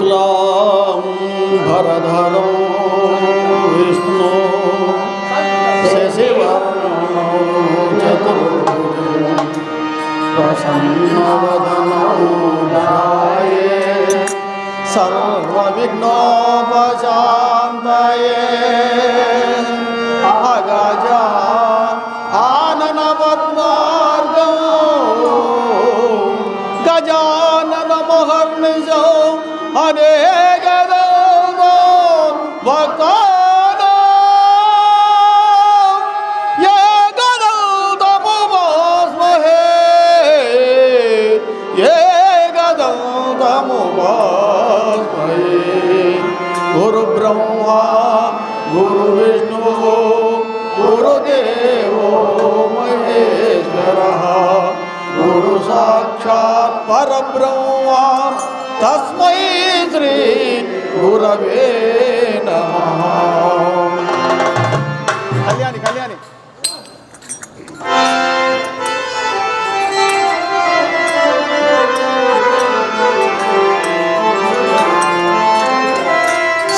शुक्लां भरधरं विष्णु शशिवर्णो चतुर्भुजं प्रसन्नवदनो ध्याये सर्वविघ्नोपशान्तये وقال يا قدل تمباز مهي يا قدل تمباز مهي غرو برهما غرو وشنو غرو دیو مهيش برها غرو ساکشات پربرهما नमः కళ్యాణి కళ్యాణి.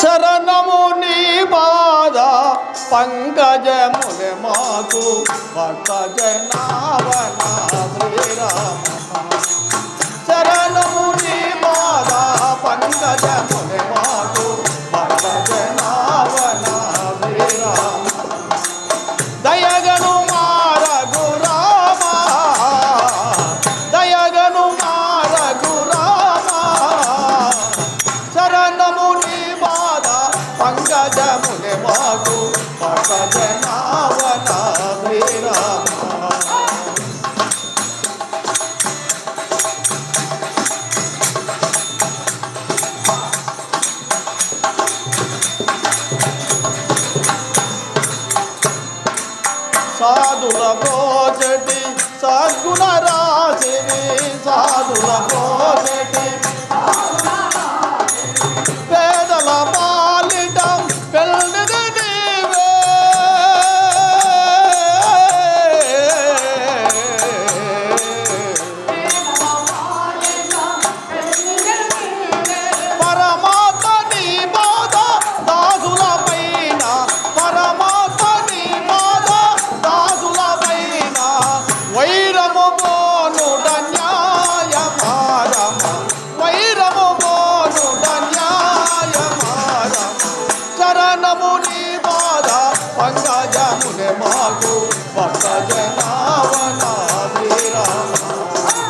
శరణము నీ బాధ పంకజముని మాకు భక్త జనావన శ్రీరామ. శరణము Yeah. సాధుల పోచటి సద్గుణ రాశిని సాధుల పోచటి శ్రీరామ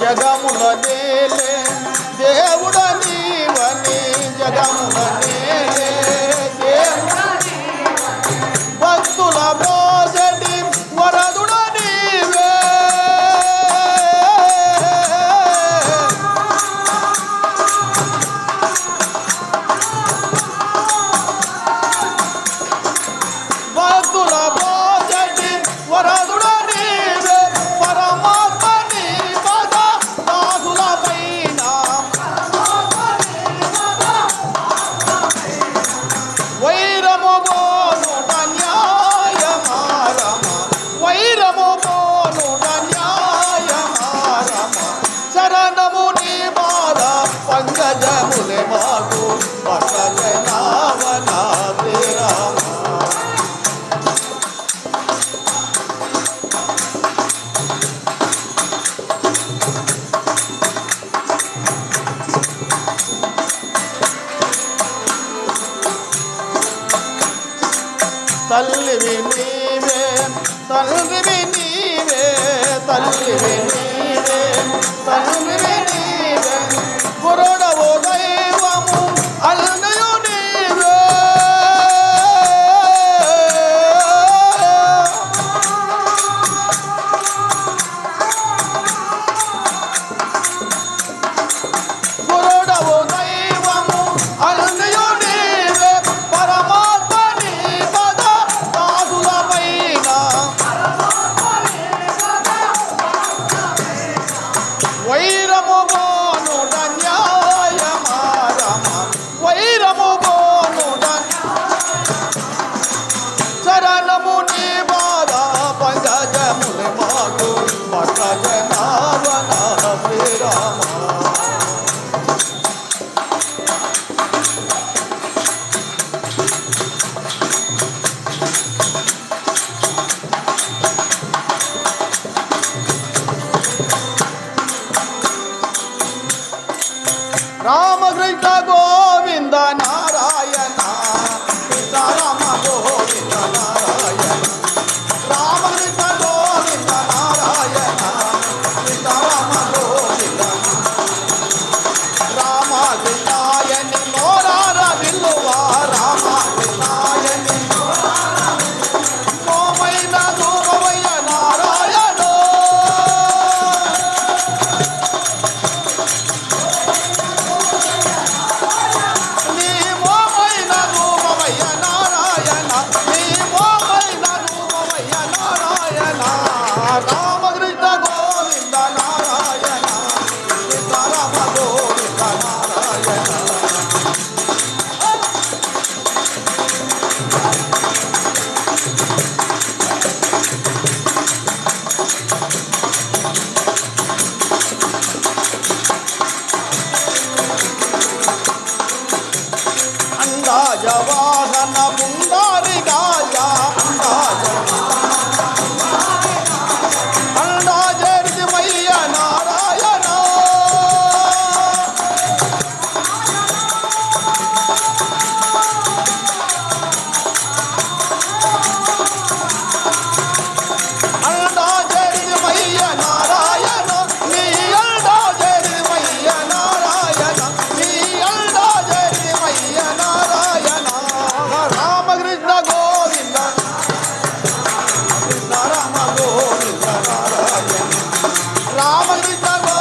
జగముల నేలే దేవుడ నీవని జగముల నేలే దేవుడ భక్తుల తల్లివి నీవే తండ్రివి నీవే తల్లివి నీవే తండ్రివి నీవే గురుడవు Krishna Govinda Narayana Radha Vamos gritar, vamos.